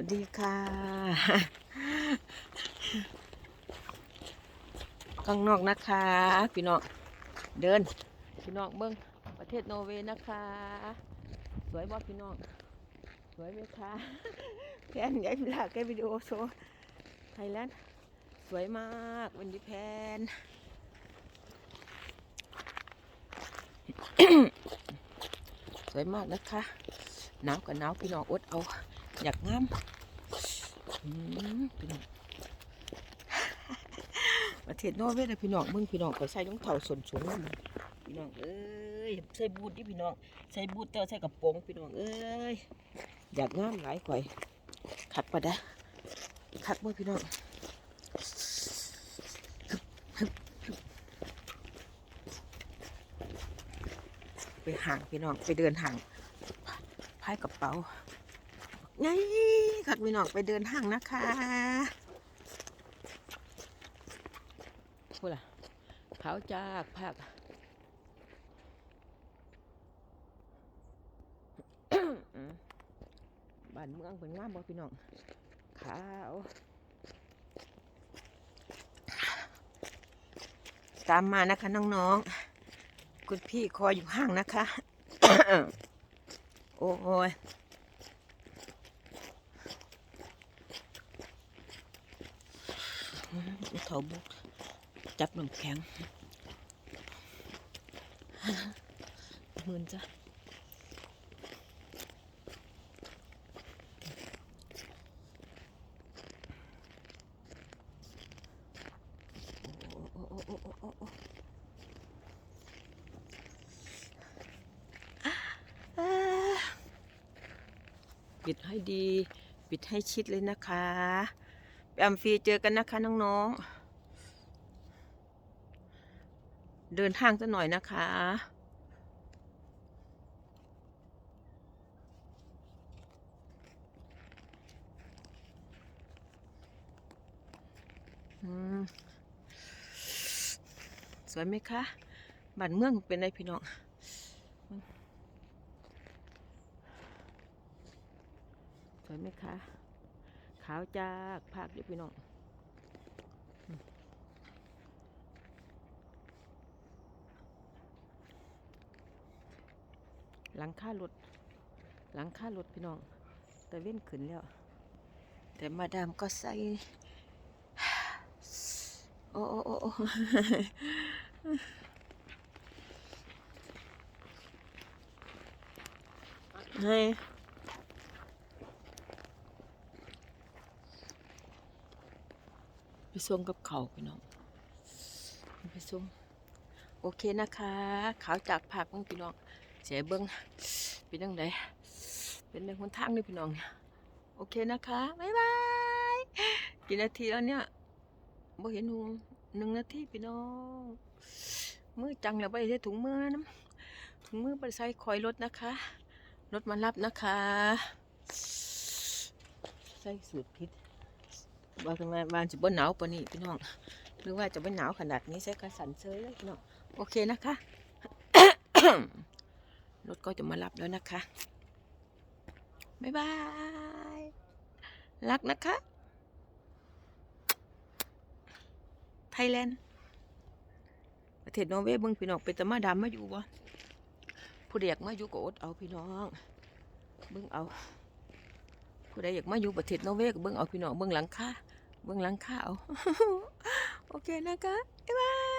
วัสดีค่ะ ข้างนอกนะคะ พี่น้อง เดิน พี่น้องเบิ้งประเทศโนเวย์นะคะ สวยบ่พี่น้อง สวยไหมคะแพนใหญ่พิลาแกวิดีโอโชว์ไทยแลนด์ สวยมากวันนี้แพนสวยมากนะคะหนาวกับหนาวพี่น้องอดเอา อยากงามพี่น้องประเทศนอร์เวย์นะพี่น้องมึงพี่น้องก็ใส่รองเท้าส้นสูงนั่นน่ะพี่น้องเอ้ยใส่บูทดิพี่น้องใส่บูทเต่าใส่กระโปรงพี่น้องเอ้ยอยากงามหลายข่อยขัดปะดะขัดมือพี่น้องไปห่างพี่น้องไปเดินห่างพายกระเป๋า ไงขัดพี่น้องไปเดินห้างนะคะพูดล่ะขาวจากภาคอืมบ้านเมืองเป็นงามบ่พี่น้องขาวตามมานะคะน้องๆ คุณพี่คอยอยู่ห้างนะคะ โอ้ยอืม เถาบุกจับหน้ำแข็งหมื่นจ้ะโอ้โอ้โอ้โอ้โอ้โอ้อ่าปิดให้ดี ปิดให้ชิดเลยนะคะ ไปอัมฟีเจอกันนะคะน้องๆ เดินทางสักหน่อยนะคะ สวยไหมคะบ้านเมืองเป็นไรพี่น้องสวยไหมคะ ขาวจากภาคเดียวพี่น้องหลังคารถหลังคารถพี่น้อง แต่เว้นขึ้นแล้ว แต่มาดามก็ใส่โอ้โอ้โอ้โอ้ ให้ไป ส่งกับเขาพี่น้องไปส่งโอเคนะคะขาวจากผักของพี่น้องเสียเบิ้งเป็นยังไงเป็นในคนทางนี่พี่น้องโอเคนะคะบ๊ายบายกี่นาทีแล้วเนี่ยบ่เห็นหงหนึ่งนาทีพี่น้องมือจังแล้วไปใช้ถุงมือน้ำถุงมือไปใส่คอยรถนะคะรถมารับนะคะ ใส่สูตรพิษ ว่ากันมาบ้านจะบ่หนาวปนนี้พี่น้องหรือว่าจะไม่หนาวขนาดนี้ใส่กระสันเซยเลยพี่น้องโอเคนะคะรถก็จะมารับแล้วนะคะบ๊ายบาย รักนะคะ ไทยแลนด์ ประเทศนอร์เวย์เบิ่งพี่น้องเป็นตะมาดำมาอยู่บ่ผู้ใดอยากมาอยู่ก็อดเอาพี่น้อง เบิ่งเอา ผู้ใดอยากมาอยู่ประเทศนอร์เวย์ก็เบิ่งเอาพี่น้องเบิ่งหลังคาเบิ่งหลังคาเอา โอเคนะคะ บ๊ายบาย